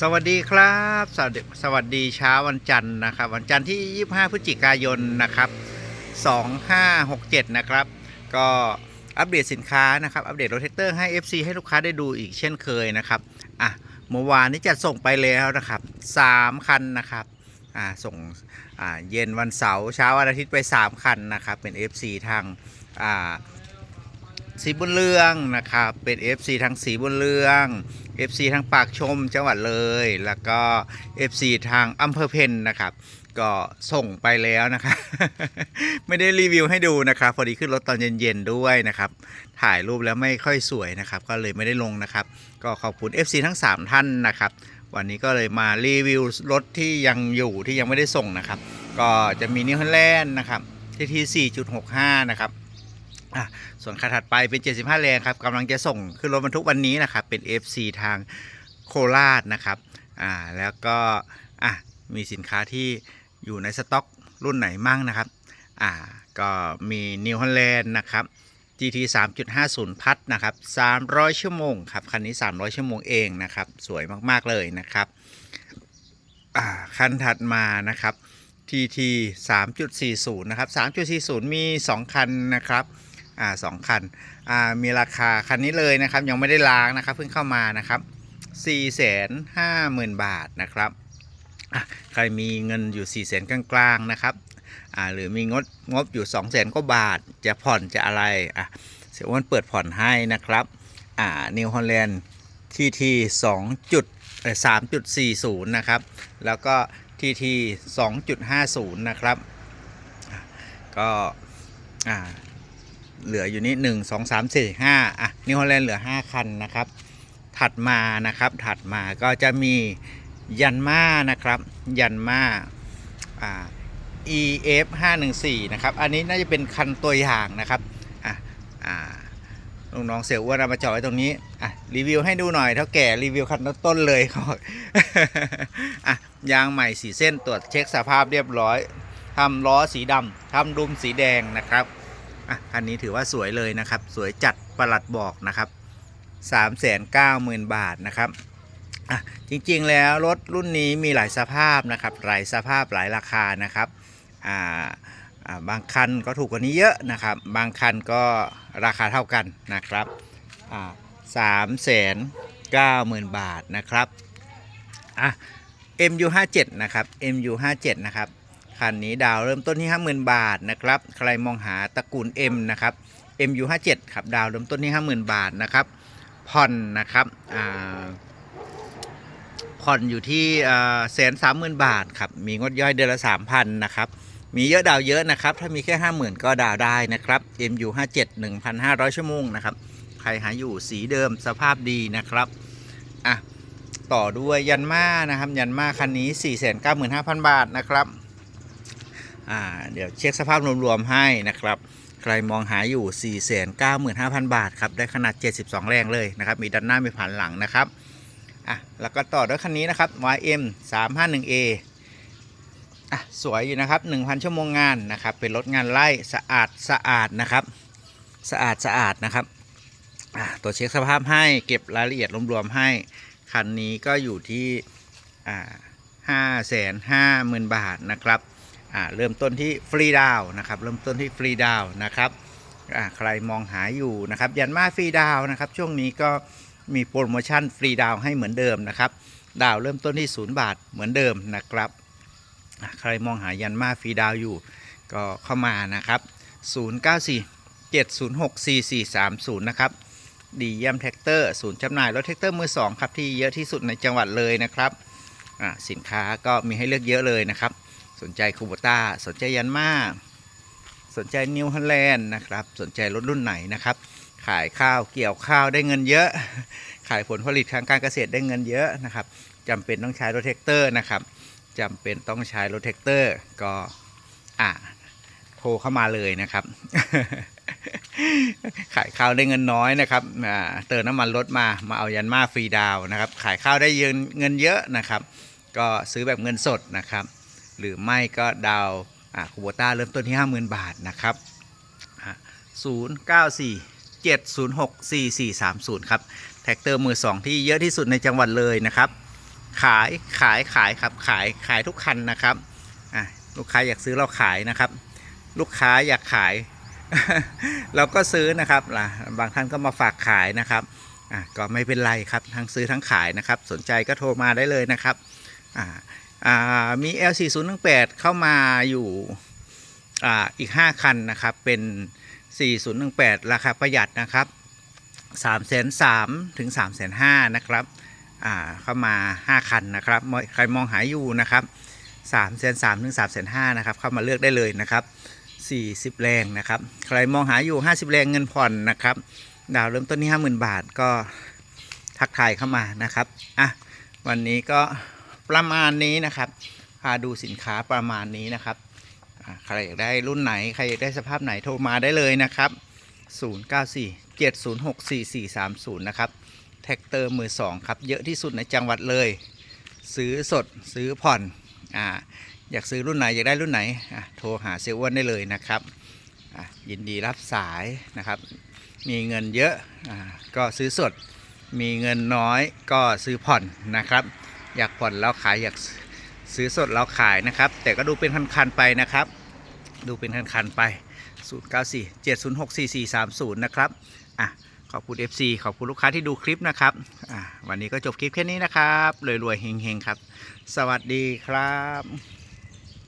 สวัสดีครับ สวัสดีสวัสดีเช้าวันจันทร์นะครับ วันจันทร์ที่ 25 พฤศจิกายนนะครับ 2567 นะครับ ก็อัปเดตสินค้านะครับ อัปเดตรถแท็กเตอร์ให้ FC ให้ลูกค้าได้ดูอีกเช่นเคยนะครับ อะ เมื่อวานนี้จัดส่งไปแล้วนะครับ 3 คันนะครับ อ่า ส่ง อ่า เย็นวันเสาร์เช้าวันอาทิตย์ไป 3 คันนะครับ เป็น FC ทาง อ่าสีบุญเรืองนะครับ เป็น FC ทางสีบุญเรือง FC ทางปากชมจังหวัดเลย แล้วก็ FC ทางอำเภอเพนนะครับ ก็ส่งไปแล้วนะครับ ไม่ได้รีวิวให้ดูนะครับ พอดีขึ้นรถตอนเย็นๆด้วยนะครับ ถ่ายรูปแล้วไม่ค่อยสวยนะครับ ก็เลยไม่ได้ลงนะครับ ก็ขอบคุณ FC ทั้ง 3 ท่านนะครับ วันนี้ก็เลยมารีวิวรถที่ยังอยู่ที่ยังไม่ได้ส่งนะครับ ก็จะมีนิวฮอลแลนด์นะครับที่ที่4.65 นะครับ อะส่วนคันถัดไปเป็น 75 แรงครับกำลังจะส่งขึ้นรถบรรทุกวันนี้นะครับ เป็น FC ทางโคราชนะครับอ่าแล้วก็อะมีสินค้าที่อยู่ในสต็อกรุ่นไหนมั่งนะครับอ่าก็มีนิวฮอลแลนด์นะครับ GT 3.50 พัดนะครับ 300 ชั่วโมงครับ คันนี้ 300 ชั่วโมงเองนะครับ สวยมาก ๆ เลยนะครับอ่าคันถัดมานะครับ TT 3.40 นะครับ 3.40 มี 2 คันนะครับ อ่าสองคันอ่ามีราคาคันนี้เลยนะครับ ยังไม่ได้ล้างนะครับเพิ่งเข้ามานะครับ4 5 0 0 0 0บาทนะครับอะใครมีเงินอยู่4 0 0 0 0กลางๆนะครับอ่าหรือมีงบงบอยู่2 0 0 0 0 0กว่าบาทจะผ่อนจะอะไรอะเสียอ้วนเปิดผ่อนให้นะครับอ่านิวฮอลแลนด์ทีที2จุด3.40นะครับ แล้วก็ทีที2.50นะครับ ก็อ่า เหลืออยู่นี่หนึ่งสองสามสี่ห้าอะนิวฮอลแลนด์เหลือห้าคันนะครับ ถัดมานะครับถัดมาก็จะมียันมานะครับยันมาอ่า EF 514นะครับ อันนี้น่าจะเป็นคันตัวอย่างนะครับอะอ่าลูกน้องเสียวอ้วนเอามาจอดไว้ตรงนี้อะรีวิวให้ดูหน่อยเท่าแก่รีวิวคันต้นเลยเขาอะยางใหม่สีเส้นตรวจเช็คสภาพเรียบร้อยทำล้อสีดำทำดุมสีแดงนะครับ อะคันนี้ถือว่าสวยเลยนะครับ สวยจัดประหลัดบอกนะครับ3 9 0 0 0 0 บาทนะครับอะจริงๆแล้วรถรุ่นนี้มีหลายสภาพนะครับ หลายสภาพหลายราคานะครับอ่าอ่าบางคันก็ถูกกว่านี้เยอะนะครับ บางคันก็ราคาเท่ากันนะครับอ่าสามแสนเก้าหมื่นบาทนะครับอะ MU57 นะครับ MU57 นะครับ คันนี้ดาวเริ่มต้นที่ 50,000 บาทนะครับ ใครมองหาตระกูล M นะครับ MU57 ครับดาวเริ่มต้นที่ 50,000 บาทนะครับผ่อนนะครับผ่อนอยู่ที่แสนสามหมื่นบาทครับมีงดย่อยเดือนละ3,000นะครับมีเยอะดาวเยอะนะครับ ถ้ามีแค่50,000ก็ดาวได้นะครับ MU57 1,500ชั่วโมงนะครับใครหาอยู่สีเดิมสภาพดีนะครับอะต่อด้วยยันมานะครับ ยันมาคันนี้495,000บาทนะครับ อ่าเดี๋ยวเช็คสภาพรวมๆให้นะครับ ใครมองหาอยู่ 495,000 บาทครับ ได้ขนาด 72 แรงเลยนะครับ มีด้านหน้ามีผ่านหลังนะครับอะแล้วก็ต่อด้วยคันนี้นะครับ YM 351A อะสวยอยู่นะครับ 1,000 ชั่วโมงงานนะครับ เป็นรถงานไล่สะอาดสะอาดนะครับ สะอาดสะอาดนะครับอะตัวเช็คสภาพให้เก็บรายละเอียดรวมๆให้ คันนี้ก็อยู่ที่อ่าห้าแสนห้าหมื่นบาทนะครับ อ่าเริ่มต้นที่ฟรีดาวนะครับเริ่มต้นที่ฟรีดาวนะครับอ่าใครมองหาอยู่นะครับยันมาฟรีดาวนะครับช่วงนี้ก็มีโปรโมชั่นฟรีดาวให้เหมือนเดิมนะครับดาวเริ่มต้นที่ศูนย์บาทเหมือนเดิมนะครับใครมองหายันมาฟรีดาวอยู่ ก็เข้ามานะครับ 094 706 4430 นะครับ ดีเยี่ยมแท็กเตอร์ศูนย์จำหน่ายรถแท็กเตอร์มือสองครับที่เยอะที่สุดในจังหวัดเลยนะครับสินค้าก็มีให้เลือกเยอะเลยนะครับ สนใจคูโบต้าสนใจยันมาสนใจนิวฮอลแลนด์นะครับ สนใจรถรุ่นไหนนะครับ ขายข้าวเกี่ยวข้าวได้เงินเยอะ ขายผลผลิตทางการเกษตรได้เงินเยอะนะครับจำเป็นต้องใช้รถแท็กเตอร์นะครับจำเป็นต้องใช้รถแท็กเตอร์ก็อ่าโทรเข้ามาเลยนะครับ ขายข้าวได้เงินน้อยนะครับเติมน้ำมันรถมา มาเอายันมาฟรีดาวน์นะครับ ขายข้าวได้เงินเงินเยอะนะครับ ก็ซื้อแบบเงินสดนะครับ หรือไม่ก็ดาวคูโบต้าเริ่มต้นที่ 50,000 บาทนะครับ 0 9 4 7 0 6 4 4 3 0 ครับ แท็กเตอร์มือ 2 ที่เยอะที่สุดในจังหวัดเลยนะครับ ขายขายขายครับขายขายทุกคันนะครับลูกค้าอยากซื้อเราขายนะครับ ลูกค้าอยากขาย เราก็ซื้อนะครับล่ะบางท่านก็มาฝากขายนะครับก็ไม่เป็นไรครับทั้งซื้อทั้งขายนะครับ สนใจก็โทรมาได้เลยนะครับ มี L4018 เข้ามาอยู่ออีก 5 คันนะครับ เป็น 4018 ราคาประหยัดนะครับ3 3 0 0 0ถึง3 5 0 0 0นะครับเข้ามา 5 คันนะครับ ใครมองหาอยู่นะครับ3 3 0 0 0ถึง3 5 0 0 0นะครับ เข้ามาเลือกได้เลยนะครับ 40 แรงนะครับ ใครมองหาอยู่ 50 แรงเงินผ่อนนะครับ ดาวเริ่มต้นที่ 50,000 บาทก็ทักทายเข้ามานะครับ อะ วันนี้ก็ ประมาณนี้นะครับพาดูสินค้าประมาณนี้นะครับใครอยากได้รุ่นไหน ใครอยากได้สภาพไหนโทรมาได้เลยนะครับ 094 706 4430 นะครับ แท็กเตอร์มือสองครับ เยอะที่สุดในจังหวัดเลย ซื้อสดซื้อผ่อนอ่าอยากซื้อรุ่นไหน อยากได้รุ่นไหนอะโทรหาเซลล์อ้วนได้เลยนะครับอะยินดีรับสายนะครับ มีเงินเยอะอ่าก็ซื้อสด มีเงินน้อยก็ซื้อผ่อนนะครับ อยากผ่อนแล้วขายอยากซื้อสดแล้วขายนะครับ แต่ก็ดูเป็นคันๆไปนะครับ ดูเป็นคันๆไป 094 706 4430 นะครับอะขอบคุณ FC ขอบคุณลูกค้าที่ดูคลิปนะครับอะวันนี้ก็จบคลิปแค่นี้นะครับรวยๆเฮงๆครับ สวัสดีครับ